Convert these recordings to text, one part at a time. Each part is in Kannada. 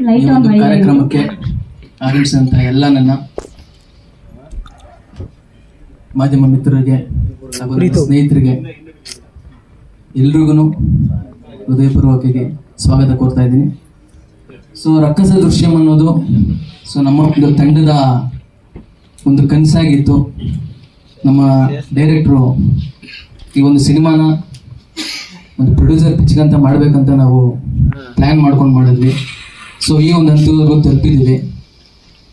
ಈ ಒಂದು ಕಾರ್ಯಕ್ರಮಕ್ಕೆ ಆಗಮಿಸಿದಂತಹ ಎಲ್ಲ ನನ್ನ ಮಾಧ್ಯಮ ಮಿತ್ರರಿಗೆ ಸ್ನೇಹಿತರಿಗೆ ಎಲ್ರಿಗೂ ಹೃದಯಪೂರ್ವಕವಾಗಿ ಸ್ವಾಗತ ಕೋರ್ತಾ ಇದ್ದೀನಿ. ಸೊ ರಕ್ಕಸ ದೃಶ್ಯಂ ಅನ್ನೋದು ಸೊ ನಮ್ಮ ಒಂದು ತಂಡದ ಒಂದು ಕನಸಾಗಿತ್ತು. ನಮ್ಮ ಡೈರೆಕ್ಟ್ರು ಈ ಒಂದು ಸಿನಿಮಾನ ಒಂದು ಪ್ರೊಡ್ಯೂಸರ್ ಪಿಚ್ಗಂತ ಮಾಡಬೇಕಂತ ನಾವು ಪ್ಲ್ಯಾನ್ ಮಾಡ್ಕೊಂಡು ಮಾಡಿದ್ವಿ. ಸೊ ಈ ಒಂದು ಹಂತದವರೆಗೂ ತಲುಪಿದ್ದೀವಿ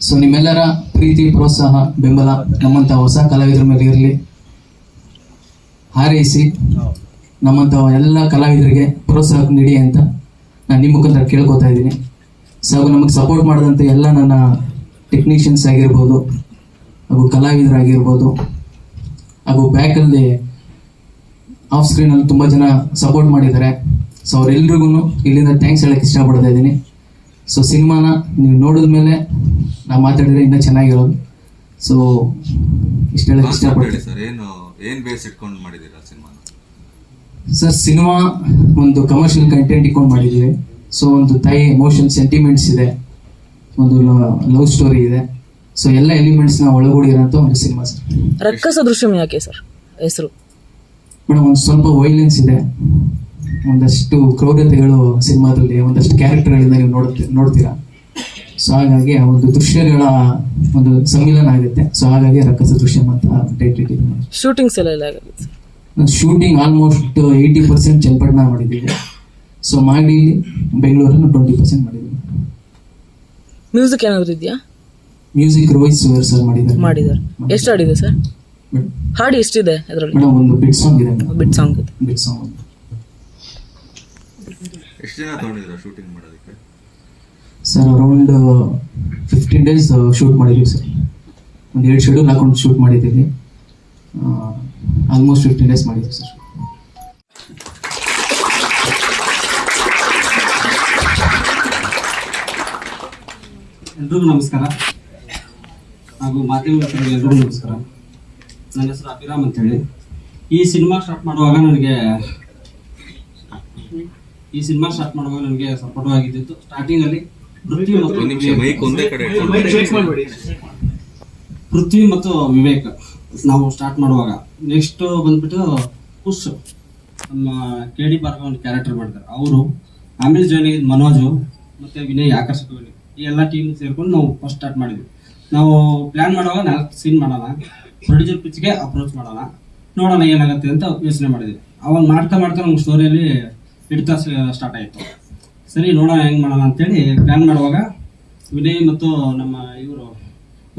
ಸೊ ನಿಮ್ಮೆಲ್ಲರ ಪ್ರೀತಿ, ಪ್ರೋತ್ಸಾಹ, ಬೆಂಬಲ ನಮ್ಮಂಥ ಹೊಸ ಕಲಾವಿದರ ಮೇಲೆ ಇರಲಿ. ಹಾರೈಸಿ ನಮ್ಮಂಥ ಎಲ್ಲ ಕಲಾವಿದರಿಗೆ ಪ್ರೋತ್ಸಾಹ ನೀಡಿ ಅಂತ ನಾನು ನಿಮ್ಮ ಮುಖಾಂತರ ಕೇಳ್ಕೊತಾ ಇದ್ದೀನಿ. ಸೊ ನಮಗೆ ಸಪೋರ್ಟ್ ಮಾಡಿದಂಥ ಎಲ್ಲ ನನ್ನ ಟೆಕ್ನಿಷಿಯನ್ಸ್ ಆಗಿರ್ಬೋದು, ಹಾಗೂ ಕಲಾವಿದರಾಗಿರ್ಬೋದು, ಹಾಗೂ ಬ್ಯಾಕಲ್ಲಿ ಆಫ್ ಸ್ಕ್ರೀನಲ್ಲಿ ತುಂಬ ಜನ ಸಪೋರ್ಟ್ ಮಾಡಿದ್ದಾರೆ. ಸೊ ಅವರೆಲ್ರಿಗೂ ಇಲ್ಲಿಂದ ಥ್ಯಾಂಕ್ಸ್ ಹೇಳಕ್ಕೆ ಇಷ್ಟಪಡ್ತಾ ಇದ್ದೀನಿ. ಸೊ ಸಿನಿಮಾನ ನೀವು ನೋಡಿದ ಮೇಲೆ ನಾವು ಮಾತಾಡಿದ್ರೆ ಇನ್ನೂ ಚೆನ್ನಾಗಿರೋದು. ಸೊ ಇಷ್ಟು ಇಷ್ಟಪಡ್ತೀನಿ. ಸರ್ ಏನು ಏನು ಬೇಸ್ ಇಟ್ಕೊಂಡು ಮಾಡಿದ್ದೀರಾ ಸಿನಿಮಾನ ಸರ್ ಸಿನಿಮಾ ಒಂದು ಕಮರ್ಷಿಯಲ್ ಕಂಟೆಂಟ್ ಇಟ್ಕೊಂಡು ಮಾಡಿದ್ದೀವಿ. ಸೊ ಒಂದು ತಾಯಿ ಎಮೋಷನ್ ಸೆಂಟಿಮೆಂಟ್ಸ್ ಇದೆ. ಒಂದು ಲವ್ ಸ್ಟೋರಿ ಇದೆ. ಸೊ ಎಲ್ಲ ಎಲಿಮೆಂಟ್ಸ್ನ ಒಳಗೂಡಿರೋಂಥ ಒಂದು ಸಿನಿಮಾ ಸರ್. ರಕ್ಕಸ ದೃಶ್ಯಂ ಯಾಕೆ ಸರ್? ಹೆಸರು. ಮೇಡಮ್ ಒಂದು ಸ್ವಲ್ಪ ವೈಲೆನ್ಸ್ ಇದೆ. ಒಂದಷ್ಟು ಕ್ರೌರ್ಯತೆಗಳು ಸಿನಿಮಾದಲ್ಲಿ ಒಂದಷ್ಟು ಕ್ಯಾರೆಕ್ಟರ್ಗಳಿಂದ ನೀವು ನೋಡ್ತಿ ನೋಡ್ತೀರಾ? ಸೊ ಹಾಗಾಗಿ ಆ ಒಂದು ದೃಶ್ಯಗಳ ಒಂದು ಸಮ್ಮಿಲನ ಆಗುತ್ತೆ. ಸೊ ಹಾಗಾಗಿ ರಕ್ಕಸ ದೃಶ್ಯ ಅಂತ ಟೈಟ್ ಇಟ್ಟಿದ್ದೀನಿ. ಶೂಟಿಂಗ್ಸ್ ಎಲ್ಲ ಆಗುತ್ತೆ. Shooting almost eighty percent Channapatna ಮಾಡಿದ್ದೀವಿ ಸೊ ಮಾಡಿ ಬೆಂಗಳೂರನ್ನು ಟ್ವೆಂಟಿ ಪರ್ಸೆಂಟ್ ಮಾಡಿದ್ದೀವಿ ಮ್ಯೂಸಿಕ್ ಏನಾದರೂ ಇದೆಯಾ? ಮ್ಯೂಸಿಕ್ ರೋಹಿತ್ ಸುವರ್ ಸರ್ ಮಾಡಿದ್ದಾರೆ. ಮಾಡಿದ್ದಾರೆ. ಎಷ್ಟು ಹಾಡಿದೆ ಸರ್? ಹಾಡು ಎಷ್ಟಿದೆ ಅದರಲ್ಲಿ? ಒಂದು ಬಿಟ್ ಸಾಂಗ್ ಇದೆ. ಬಿಟ್ ಸಾಂಗ್ ಬಿಟ್ ಸಾಂಗ್ ಎಷ್ಟು ಜನ ತಗೊಂಡಿದ್ರ ಶೂಟಿಂಗ್ ಮಾಡೋದಕ್ಕೆ? Sir around fifteen days shoot ಮಾಡಿದ್ದೀವಿ ಸರ್ ಒಂದು ಎರಡು ಶೆಡ್ಯೂಲ್ ಹಾಕೊಂಡು ಶೂಟ್ ಮಾಡಿದ್ದೀವಿ ಆಲ್ಮೋಸ್ಟ್ ಫಿಫ್ಟೀನ್ ಡೇಸ್ ಮಾಡಿದ್ದೀವಿ ಸರ್ ಎಲ್ರಿಗೂ ನಮಸ್ಕಾರ. ಹಾಗೂ ಮಾಧ್ಯಮ ಎಲ್ರಿಗೂ ನಮಸ್ಕಾರ. ನನ್ನ ಹೆಸರು ಅಭಿರಾಮ್ ಅಂತೇಳಿ. ಈ ಸಿನಿಮಾ ಸ್ಟಾರ್ಟ್ ಮಾಡುವಾಗ ನನಗೆ ಈ ಸಿನಿಮಾ ಸ್ಟಾರ್ಟ್ ಮಾಡುವಾಗ ನನಗೆ ಸಪೋರ್ಟ್ ಆಗಿದ್ದಿತ್ತು. ಸ್ಟಾರ್ಟಿಂಗ್ ಅಲ್ಲಿ ಪೃಥ್ವಿ ಮತ್ತು ಒಂದ್ ನಿಮಿಷ ಮೈಕ್ ಒಂದೇ ಕಡೆ ಪೃಥ್ವಿ ಮತ್ತು ವಿವೇಕ್ ನಾವು ಸ್ಟಾರ್ಟ್ ಮಾಡುವಾಗ. ನೆಕ್ಸ್ಟ್ ಬಂದ್ಬಿಟ್ಟು ಕುಶ್ ನಮ್ಮ ಕೆ ಡಿ ಬಾರ್ಗ ಒಂದು ಕ್ಯಾರೆಕ್ಟರ್ ಮಾಡ್ತಾರೆ ಅವರು ಆಮೇಲೆ ಜಾಯ್ನ್ ಆಗಿದ್ದು ಮನೋಜು ಮತ್ತೆ ವಿನಯ್ ಆಕರ್ಷಕ ವಿನಯ್ ಈ ಎಲ್ಲ ಟೀಮ್ ಸೇರ್ಕೊಂಡು ನಾವು ಫಸ್ಟ್ ಸ್ಟಾರ್ಟ್ ಮಾಡಿದ್ವಿ. ನಾವು ಪ್ಲಾನ್ ಮಾಡುವಾಗ ನಾಲ್ಕು ಸೀನ್ ಮಾಡೋಣ. ಪ್ರೊಡ್ಯೂಸರ್ ಪಿಚ್ಗೆ ಅಪ್ರೋಚ್ ಮಾಡೋಣ. ನೋಡೋಣ ಏನಾಗುತ್ತೆ ಅಂತ ಯೋಚನೆ ಮಾಡಿದ್ವಿ. ಅವಾಗ ಮಾಡ್ತಾ ಮಾಡ್ತಾ ನಮ್ಗೆ ಸ್ಟೋರಿಯಲ್ಲಿ ಹಿಡಿತ ಸ್ಟಾರ್ಟ್ ಆಯಿತು. ಸರಿ, ನೋಡೋಣ ಹೆಂಗೆ ಮಾಡೋಣ ಅಂತೇಳಿ ಪ್ಲ್ಯಾನ್ ಮಾಡುವಾಗ ವಿನಯ್ ಮತ್ತು ನಮ್ಮ ಇವರು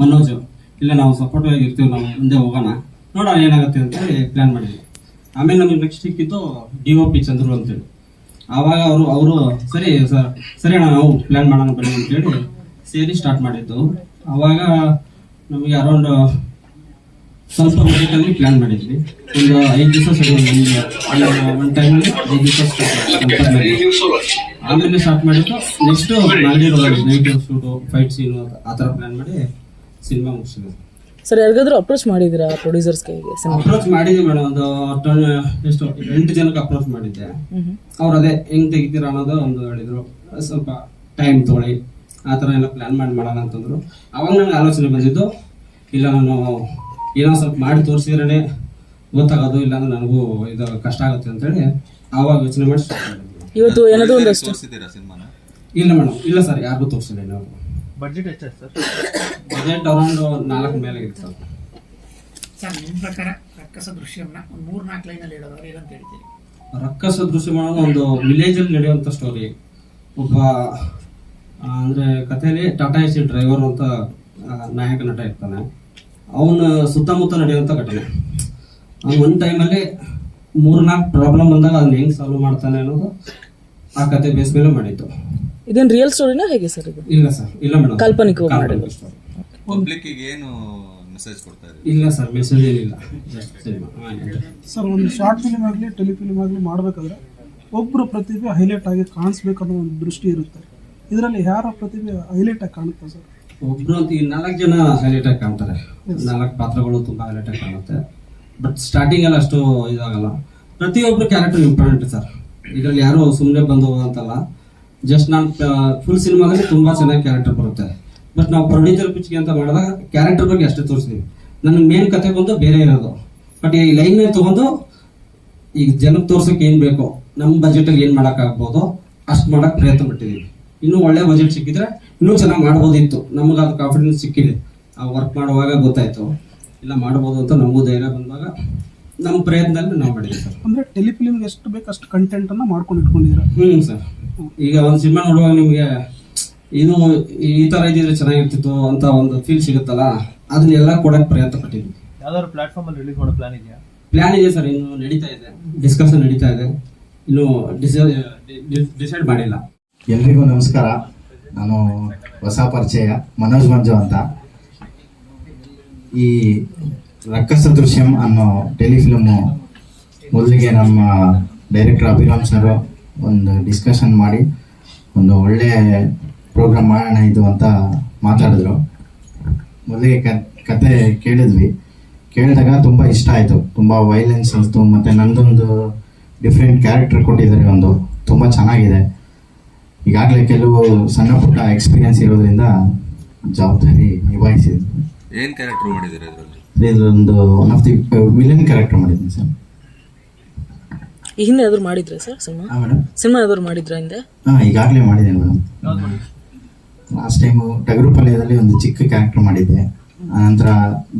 ಮನೋಜ್, ಇಲ್ಲ ನಾವು ಸಪೋರ್ಟ್ ಆಗಿ ಇರ್ತೀವಿ, ನಾವು ಮುಂದೆ ಹೋಗೋಣ. ನೋಡೋಣ ಏನಾಗುತ್ತೆ ಅಂತೇಳಿ ಪ್ಲ್ಯಾನ್ ಮಾಡಿದ್ವಿ. ಆಮೇಲೆ ನಮಗೆ ನೆಕ್ಸ್ಟ್ ಸಿಕ್ಕಿದ್ದು ಡಿ ಒ ಪಿ ಚಂದ್ರು ಅಂತೇಳಿ. ಆವಾಗ ಅವರು ಅವರು, ಸರಿ ಸರ್ ಸರಿ ಅಣ್ಣ, ನಾವು ಪ್ಲ್ಯಾನ್ ಮಾಡೋಣ ಬನ್ನಿ ಅಂತೇಳಿ ಸೇರಿ ಸ್ಟಾರ್ಟ್ ಮಾಡಿದ್ದು. ಆವಾಗ ನಮಗೆ ಅರೌಂಡ್ ಸ್ವಲ್ಪ ಅಲ್ಲಿ ಪ್ಲಾನ್ ಮಾಡಿದ್ವಿ. ಒಂದು ಐದು ದಿವಸ ಸರಿ ಒಂದು ಟೈಮಲ್ಲಿ ಐದು ದಿವಸ ಆಮೇಲೆ ಸ್ಟಾರ್ಟ್ ಮಾಡಿದ್ದು ನೆಕ್ಸ್ಟ್ ನಾಲ್ಕು ನೈಟ್ ಶೂಟು ಫೈಟ್ ಸೀನು ಆ ಥರ ಪ್ಲಾನ್ ಮಾಡಿ ಸಿನಿಮಾ ಮುಗಿಸಿದ್ವಿ. ಸರ್ ಯಾರಿಗಾದ್ರೂ ಅಪ್ರೋಚ್ ಮಾಡಿದ್ದೀರಾ ಪ್ರೊಡ್ಯೂಸರ್ಸ್ಗೆ ಕೈಗೆ ಅಪ್ರೋಚ್ ಮಾಡಿದ್ವಿ ಮೇಡಮ್ ಒಂದು ಎಷ್ಟು ಎಂಟು ಜನಕ್ಕೆ ಅಪ್ರೋಚ್ ಮಾಡಿದ್ದೆ. ಅವ್ರು ಅದೇ ಹೆಂಗ್ ತೆಗಿತೀರಾ ಅನ್ನೋದು ಒಂದು ಹೇಳಿದ್ರು. ಸ್ವಲ್ಪ ಟೈಮ್ ತೊಗೊಳ್ಳಿ. ಆ ಥರ ಎಲ್ಲ ಪ್ಲಾನ್ ಮಾಡಿ ಮಾಡೋಣ ಅಂತಂದ್ರು. ಅವಾಗ ನನಗೆ ಆಲೋಚನೆ ಬಂದಿದ್ದು ಇಲ್ಲ ನಾನು ಏನೋ ಸ್ವಲ್ಪ ಮಾಡಿ ತೋರಿಸಿದ್ರೆ ಗೊತ್ತಾಗೋದು ಇಲ್ಲಾಂದ್ರೆ ನನಗೂ ಇದು ಕಷ್ಟ ಆಗುತ್ತೆ ಅಂತೇಳಿ ಆವಾಗ ಯೋಚನೆ ಮಾಡಿ ಇವತ್ತು ಏನದು ಒಂದಷ್ಟು? ಇಲ್ಲ ಮೇಡಮ್ ಇಲ್ಲ ಸರ್ ಯಾರಿಗೂ ತೋರಿಸಿಲ್ಲ ನಾವು ಬಜೆಟ್ ಎಷ್ಟು ಸರ್? ಬಜೆಟ್ ಅರೌಂಡ್ ನಾಲ್ಕು ಮೇಲೆ ಇತ್ತು ಸರ್. ಸರ್ ನಿಮ್ಮ ಪ್ರಕಾರ ರಕ್ಕಸ ದೃಶ್ಯಂನ ಒಂದು ಮೂರ್ ನಾಲ್ಕು ಲೈನಲ್ಲಿ ಹೇಳೋದಾದ್ರೆ ಏನಂತ ಹೇಳ್ತೀರಿ? ರಕ್ಕಸ ದೃಶ್ಯ ಮಾಡೋದು ಒಂದು ವಿಲೇಜ್ ಅಲ್ಲಿ ನಡೆಯುವಂತ ಸ್ಟೋರಿ ಒಬ್ಬ ಅಂದರೆ ಕಥೆಯಲ್ಲಿ ಟಾಟಾ ಸಿ ಡ್ರೈವರ್ ಅಂತ ನಾಯಕ ನಟ ಇರ್ತಾನೆ. ಅವನ ಸುತ್ತಮುತ್ತ ನಡೆಯುವಂತ ಘಟನೆ. ಅವ್ನು ಒಂದು ಟೈಮಲ್ಲಿ ಮೂರ್ನಾಲ್ಕು ಪ್ರಾಬ್ಲಮ್ ಬಂದಾಗ ಅದನ್ನ ಹೆಂಗ್ ಸಾಲ್ವ್ ಮಾಡ್ತಾನೆ ಅನ್ನೋದು ಆ ಕತೆ ಬೇಸ್ ಮೇಲೆ ಮಾಡಿತ್ತು ಇದೇನು ರಿಯಲ್ ಸ್ಟೋರಿನಾ ಹೇಗೆ ಸರ್ ಇದು? ಇಲ್ಲ ಸರ್ ಇಲ್ಲ ಮೇಡಮ್ ಕಾಲ್ಪನಿಕವಾಗಿ ಮಾಡಿದ್ದು. ಪಬ್ಲಿಕ್ ಏನು ಮೆಸೇಜ್ ಕೊಡ್ತಾ ಇಲ್ಲ ಸರ್ ಮೆಸೇಜ್ ಏನಿಲ್ಲ. ಜಸ್ಟ್ ಸಿನಿಮಾ ಸರ್ ಒಂದು ಶಾರ್ಟ್ ಫಿಲ್ಮ್ ಆಗಲಿ ಟೆಲಿಫಿಲ್ಮ್ ಆಗಲಿ ಮಾಡಬೇಕಾದ್ರೆ ಒಬ್ಬರು ಪ್ರತಿಭೆ ಹೈಲೈಟ್ ಆಗಿ ಕಾಣಿಸ್ಬೇಕು ಅನ್ನೋ ಒಂದು ದೃಷ್ಟಿ ಇರುತ್ತೆ. ಇದರಲ್ಲಿ ಯಾರ ಪ್ರತಿಭೆ ಹೈಲೈಟ್ ಆಗಿ ಕಾಣುತ್ತೆ ಸರ್ ಒಬ್ರು ಅಂತ ಈ ನಾಲ್ಕು ಜನ ಹೈಲೈಟ್ ಆಗಿ ಕಾಣ್ತಾರೆ. ನಾಲ್ಕು ಪಾತ್ರಗಳು ತುಂಬಾ ಹೈಲೈಟ್ ಆಗಿ ಕಾಣುತ್ತೆ. ಬಟ್ ಸ್ಟಾರ್ಟಿಂಗ್ ಅಲ್ಲಿ ಅಷ್ಟು ಇದಾಗಲ್ಲ. ಪ್ರತಿಯೊಬ್ರು ಕ್ಯಾರೆಕ್ಟರ್ ಇಂಪಾರ್ಟೆಂಟ್ ಸರ್ ಇದರಲ್ಲಿ ಯಾರು ಸುಮ್ಮನೆ ಬಂದು ಹೋಗೋಂತಲ್ಲ ಜಸ್ಟ್ ನಾನು ಫುಲ್ ಸಿನಿಮಾದಲ್ಲಿ ತುಂಬಾ ಚೆನ್ನಾಗಿ ಕ್ಯಾರೆಕ್ಟರ್ ಬರುತ್ತೆ. ಬಟ್ ನಾವು ಪ್ರೊಡ್ಯೂಸರ್ ಪಿಚ್ಗೆ ಅಂತ ಮಾಡಿದಾಗ ಕ್ಯಾರೆಕ್ಟರ್ ಬಗ್ಗೆ ಅಷ್ಟೇ ತೋರಿಸ್ತೀವಿ. ನನ್ನ ಮೇನ್ ಕತೆ ಬಂದು ಬೇರೆ ಇರೋದು. ಬಟ್ ಈ ಲೈನ್ ತಗೊಂಡು ಈಗ ಜನಕ್ಕೆ ತೋರ್ಸೋಕೆ ಏನ್ ಬೇಕು ನಮ್ಮ ಬಜೆಟ್ ಅಲ್ಲಿ ಏನ್ ಮಾಡಕ್ ಆಗ್ಬೋದು ಅಷ್ಟು ಮಾಡಕ್ ಪ್ರಯತ್ನ ಪಟ್ಟಿದೀವಿ. ಇನ್ನೂ ಒಳ್ಳೆ ಬಜೆಟ್ ಸಿಕ್ಕಿದ್ರೆ ಇನ್ನೂ ಚೆನ್ನಾಗಿ ಮಾಡ್ಬೋದಿತ್ತು. ನಮಗೆ ಅದು ಕಾನ್ಫಿಡೆನ್ಸ್ ಸಿಕ್ಕಿದೆ. ಆ ವರ್ಕ್ ಮಾಡುವಾಗ ಗೊತ್ತಾಯ್ತು. ಇಲ್ಲ ಮಾಡ್ಬೋದು ಅಂತ ನಮಗೂ ಧೈರ್ಯ ಬಂದಾಗ ನಮ್ಮ ಪ್ರಯತ್ನದಲ್ಲಿ ನಾವು ಮಾಡಿದ್ವಿ ಸರ್. ಅಂದ್ರೆ ಟೆಲಿಫಿಲಿಮ್ಗೆ ಎಷ್ಟು ಬೇಕು ಅಷ್ಟು ಕಂಟೆಂಟ್ ಅನ್ನ ಮಾಡ್ಕೊಂಡು ಇಟ್ಕೊಂಡಿದ್ದೀರಾ? ಹ್ಞೂ ಸರ್. ಈಗ ಒಂದು ಸಿನಿಮಾ ನೋಡುವಾಗ ನಿಮಗೆ ಇದು ಈ ತರ ಇದ್ದಿದ್ರೆ ಚೆನ್ನಾಗಿರ್ತಿತ್ತು ಅಂತ ಒಂದು ಫೀಲ್ ಸಿಗುತ್ತಲ್ಲ ಅದನ್ನೆಲ್ಲ ಕೊಡಕ್ಕೆ ಪ್ರಯತ್ನ ಪಟ್ಟಿದ್ವಿ ಯಾವ್ದಾದ್ರು ಪ್ಲಾಟ್ಫಾರ್ಮ್ ಅಲ್ಲಿ ರಿಲೀಸ್ ಮಾಡೋ ಪ್ಲಾನ್ ಇದೆಯಾ? ಪ್ಲಾನ್ ಇದೆ ಸರ್ ಇನ್ನು ನಡೀತಾ ಇದೆ. ಡಿಸ್ಕಷನ್ ನಡೀತಾ ಇದೆ. ಇನ್ನು ಡಿಸೈಡ್ ಮಾಡಿಲ್ಲ. ಎಲ್ರಿಗೂ ನಮಸ್ಕಾರ. ನಾನು ಹೊಸ ಪರಿಚಯ, ಮನೋಜ್ ಮಂಜು ಅಂತ. ಈ ರಕ್ಕಸ ದೃಶ್ಯಂ ಅನ್ನೋ ಟೆಲಿಫಿಲ್ಮು ಮೊದಲಿಗೆ ನಮ್ಮ ಡೈರೆಕ್ಟರ್ ಅಭಿರಾಮ್ ಸರ್ ಒಂದು ಡಿಸ್ಕಷನ್ ಮಾಡಿ, ಒಂದು ಒಳ್ಳೆಯ ಪ್ರೋಗ್ರಾಮ್ ಮಾಡೋಣ ಇದು ಅಂತ ಮಾತಾಡಿದ್ರು. ಮೊದಲಿಗೆ ಕತೆ ಕೇಳಿದ್ವಿ. ಕೇಳಿದಾಗ ತುಂಬ ಇಷ್ಟ ಆಯಿತು. ತುಂಬ ವೈಲೆನ್ಸ್ ಅನಿಸ್ತು ಮತ್ತು ನಂದೊಂದು ಡಿಫ್ರೆಂಟ್ ಕ್ಯಾರೆಕ್ಟರ್ ಕೊಟ್ಟಿದ್ದಾರೆ ಒಂದು. ತುಂಬ ಚೆನ್ನಾಗಿದೆ. ಈಗಾಗಲೇ ಕೆಲವು ಸಣ್ಣ ಪುಟ್ಟ ಎಕ್ಸ್ಪೀರಿಯನ್ಸ್ ಇರೋದ್ರಿಂದ ಜವಾಬ್ದಾರಿ ನಿಭಾಯಿಸಿದೆ. ಏನು ಕ್ಯಾರೆಕ್ಟರ್ ಮಾಡಿದ್ದೀರಾ ಇದರಲ್ಲಿ one of the villain character ಮಾಡಿದ್ದೀನಿ ಸರ್. ಈ ಹಿಂದೆ ಯಾವ್ದಾದ್ರು ಮಾಡಿದ್ರೆ ಸರ್ ಸಿನಿಮಾ? ಹಾಂ ಮೇಡಮ್ ಸಿನಿಮಾ ಯಾವ್ದಾದ್ರು ಮಾಡಿದ್ರ ಹಿಂದೆ? ಹಾಂ ಈಗಾಗಲೇ ಮಾಡಿದ್ದೀನಿ ಮೇಡಮ್ ಲಾಸ್ಟ್ ಟೈಮು ಟಗರು ಪಲ್ಯದಲ್ಲಿ ಒಂದು ಚಿಕ್ಕ ಕ್ಯಾರೆಕ್ಟರ್ ಮಾಡಿದ್ದೆ. ಆನಂತರ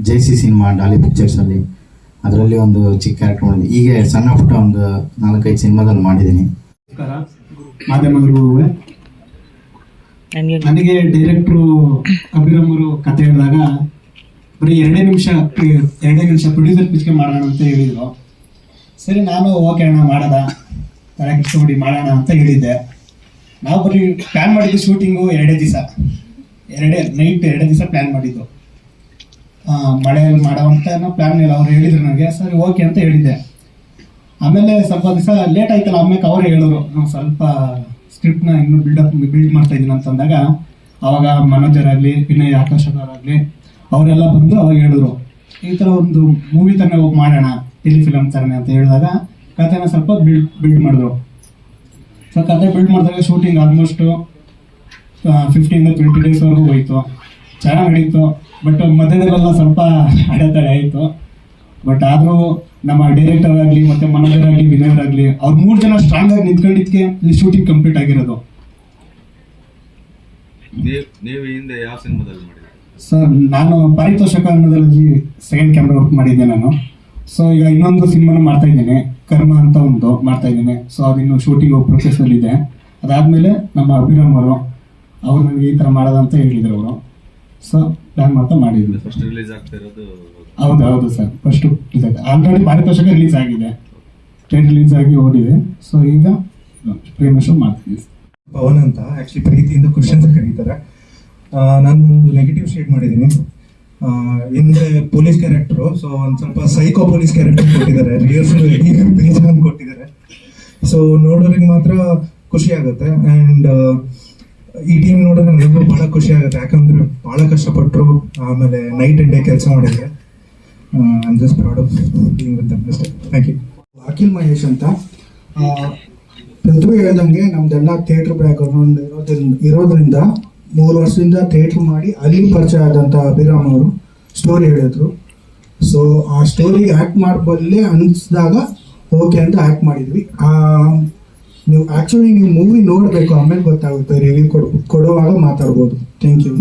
ಜೆ ಸಿ ಸಿನಿಮಾ ಡಾಲಿ ಪಿಕ್ಚರ್ಸಲ್ಲಿ ಅದರಲ್ಲಿ ಒಂದು ಚಿಕ್ಕ ಕ್ಯಾರೆಕ್ಟರ್ ಮಾಡಿದ್ದೆ. ಹೀಗೆ ಸಣ್ಣ ಪುಟ್ಟ ಒಂದು ನಾಲ್ಕೈದು ಸಿನಿಮಾದಲ್ಲಿ ಮಾಡಿದ್ದೀನಿ. ನಮಸ್ಕಾರ. ಮಾಧ್ಯಮದವರಿಗೂ ನನಗೆ ಡೈರೆಕ್ಟ್ರು ಅಭಿರಾಮ್ ಅವರು ಕತೆ ಹೇಳಿದಾಗ ಬರೀ ಎರಡೇ ನಿಮಿಷ ಎರಡೇ ನಿಮಿಷ ಪ್ರೊಡ್ಯೂಸರ್ ಪಿಚ್ಕೆ ಮಾಡೋಣ ಅಂತ ಹೇಳಿದ್ರು. ಸರಿ ನಾನು ಓಕೆ ಅಣ್ಣ ಮಾಡದ? ತಲೆ ಕಿಸ್ಕೊಬಿಡಿ ಮಾಡೋಣ ಅಂತ ಹೇಳಿದ್ದೆ. ನಾವು ಬರೀ ಪ್ಲ್ಯಾನ್ ಮಾಡಿದ್ದು ಶೂಟಿಂಗು ಎರಡೇ ದಿವಸ. ಎರಡೇ ನೈಟ್ ಎರಡೇ ದಿವಸ ಪ್ಲ್ಯಾನ್ ಮಾಡಿದ್ದು. ಆ, ಮಳೆಯಲ್ಲಿ ಮಾಡೋವಂತ ಪ್ಲ್ಯಾನ್ ಇಲ್ಲ. ಅವ್ರು ಹೇಳಿದ್ರು ನನಗೆ ಸರಿ ಓಕೆ ಅಂತ ಹೇಳಿದ್ದೆ. ಆಮೇಲೆ ಸ್ವಲ್ಪ ದಿವಸ ಲೇಟ್ ಆಯ್ತಲ್ಲ ಆಮೇಲೆ ಅವರೇ ಹೇಳಿದ್ರು, ನಾವು ಸ್ವಲ್ಪ ಸ್ಕ್ರಿಪ್ಟ್ನ ಇನ್ನೂ ಬಿಲ್ಡಪ್ ಬಿಲ್ಡ್ ಮಾಡ್ತಾ ಇದ್ದೀನಿ ಅಂತಂದಾಗ ಅವಾಗ ಮನೋಜರಾಗಲಿ ವಿನಯ್ ಆಕಾಶದವರಾಗಲಿ ಅವರೆಲ್ಲ ಬಂದು ಅವಾಗ ಹೇಳಿದ್ರು, ಈ ಥರ ಒಂದು ಮೂವಿ ಥರನೇ ಹೋಗಿ ಮಾಡೋಣ ಟೆಲಿಫಿಲಮ್ ಥರನೇ ಅಂತ ಹೇಳಿದಾಗ, ಕಥೆನ ಸ್ವಲ್ಪ ಬಿಲ್ಡ್ ಬಿಲ್ಡ್ ಮಾಡಿದ್ರು. ಸೊ ಕತೆ ಬಿಲ್ಡ್ ಮಾಡಿದಾಗ ಶೂಟಿಂಗ್ ಆಲ್ಮೋಸ್ಟು ಫಿಫ್ಟೀನ್ ಟ್ವೆಂಟಿ ಡೇಸ್ವರೆಗೂ ಹೋಯ್ತು. ಚೆನ್ನಾಗಿ ನಡೀತು ಬಟ್ ಮಧ್ಯದಲ್ಲೆಲ್ಲ ಸ್ವಲ್ಪ ಅಡೆತಡೆ ಆಯಿತು. ಬಟ್ ಆದರೂ ನಮ್ಮ ಡೈರೆಕ್ಟರ್ ಆಗಲಿ ಮತ್ತೆ ಮನೋಜರ್ ಆಗಲಿ ವಿನಯರ್ ಆಗಲಿ ಅವ್ರು ಮೂರು ಜನ ಸ್ಟ್ರಾಂಗ್ ಆಗಿ ನಿಂತ್ಕೊಂಡಿದ್ದಕ್ಕೆ ಇಲ್ಲಿ ಶೂಟಿಂಗ್ ಕಂಪ್ಲೀಟ್ ಆಗಿರೋದು. ನೀವು ಹಿಂದೆ ಯಾವ ಸಿನಿಮಾದಲ್ಲಿ ಸರ್ ನಾನು ಪಾರಿತೋಷಕ ಅನ್ನೋದ್ರಲ್ಲಿ ಸೆಕೆಂಡ್ ಕ್ಯಾಮ್ರಾ ವರ್ಕ್ ಮಾಡಿದ್ದೆ ನಾನು. ಸೊ ಈಗ ಇನ್ನೊಂದು ಸಿನಿಮಾನ ಮಾಡ್ತಾ ಇದ್ದೇನೆ. ಕರ್ಮ ಅಂತ ಒಂದು ಮಾಡ್ತಾ ಇದ್ದೇನೆ. ಸೊ ಅದಿನ್ನು ಶೂಟಿಂಗ್ ಪ್ರೊಸೆಸ್ ಅಲ್ಲಿ ಇದೆ. ಅದಾದ್ಮೇಲೆ ನಮ್ಮ ಅಭಿರಾಮ್ ಅವರು ಅವ್ರು ನನಗೆ ಈ ಥರ ಮಾಡೋದಂತ ಹೇಳಿದ್ರು ಅವರು. ಸೊ ಪ್ಲಾನ್ ಮಾಡ್ತಾ ಮಾಡಿದ್ವಿ ಫಸ್ಟ್ ರಿಲೀಸ್ ಆಗ್ತಾ ಇರೋದು ಹೌದು ಹೌದು ಸರ್. ಫಸ್ಟ್ ಆಲ್ರೆಡಿ ಪಾರಿತೋಷಕ ರಿಲೀಸ್ ಆಗಿದೆ. ಸ್ಟೇಟ್ ರಿಲೀಸ್ ಆಗಿ ಓಡಿದೆ. ಸೊ ಈಗ ಪ್ರೇಮ ಶೋ ಮಾಡ್ತೀವಿ. ಪವನ್ ಅಂತ ಆಕ್ಚುಲಿ ಪ್ರೀತಿಯಿಂದ ಖುಷಿ ಅಂತ ಕರೀತಾರೆ. ಒಂದು ನೆಗೆಟಿವ್ ಶೇಡ್ ಮಾಡಿದ್ದೀನಿ. ಹಿಂದೆ ಪೊಲೀಸ್ ಕ್ಯಾರೆಕ್ಟ್ರು ಸೊ ಒಂದು ಸ್ವಲ್ಪ ಸೈಕೋ ಪೊಲೀಸ್ ಕ್ಯಾರೆಕ್ಟರ್ ಕೊಟ್ಟಿದ್ದಾರೆ. ರಿಯಲ್ ಬೇಜಾನ್ ಕೊಟ್ಟಿದ್ದಾರೆ. ಸೊ ನೋಡೋರಿಗೆ ಮಾತ್ರ ಖುಷಿ ಆಗುತ್ತೆ. ಆ್ಯಂಡ್ ಈ ಟೀಮ್ ನೋಡಿದ್ರೆ ನನಗೂ ಭಾಳ ಖುಷಿ ಆಗುತ್ತೆ. ಯಾಕಂದ್ರೆ ಭಾಳ ಕಷ್ಟಪಟ್ಟರು ಆಮೇಲೆ ನೈಟ್ ಅಂಡ್ ಡೇ ಕೆಲಸ ಮಾಡಿದ್ದಾರೆ. I just proud of with them ಅಷ್ಟೇ ಥ್ಯಾಂಕ್ ಯು ಅಖಿಲ್ ಮಹೇಶ್ ಅಂತ. ಪ್ರತಿಭೆ ಹೇಳ್ದಂಗೆ ನಮ್ದೆಲ್ಲ ಥಿಯೇಟರ್ ಬ್ಯಾಕ್ಗ್ರೌಂಡ್ ಇರೋದ್ರಿಂದ ಇರೋದ್ರಿಂದ ಮೂರು ವರ್ಷದಿಂದ ಥಿಯೇಟ್ರ್ ಮಾಡಿ ಅಲ್ಲಿ ಪರಿಚಯ ಆದಂಥ ಅಭಿರಾಮ್ ಅವರು ಸ್ಟೋರಿ ಹೇಳಿದ್ರು. ಸೊ ಆ ಸ್ಟೋರಿ ಆ್ಯಕ್ಟ್ ಮಾಡಬಲ್ಲೇ ಅನಿಸಿದಾಗ ಓಕೆ ಅಂತ ಆ್ಯಕ್ಟ್ ಮಾಡಿದ್ವಿ. ನೀವು ಆ್ಯಕ್ಚುಲಿ ನೀವು ಮೂವಿ ನೋಡಬೇಕು, ಆಮೇಲೆ ಗೊತ್ತಾಗುತ್ತೆ. ರಿವ್ಯೂ ಕೊಡು ಕೊಡುವಾಗ ಮಾತಾಡ್ಬೋದು. Thank you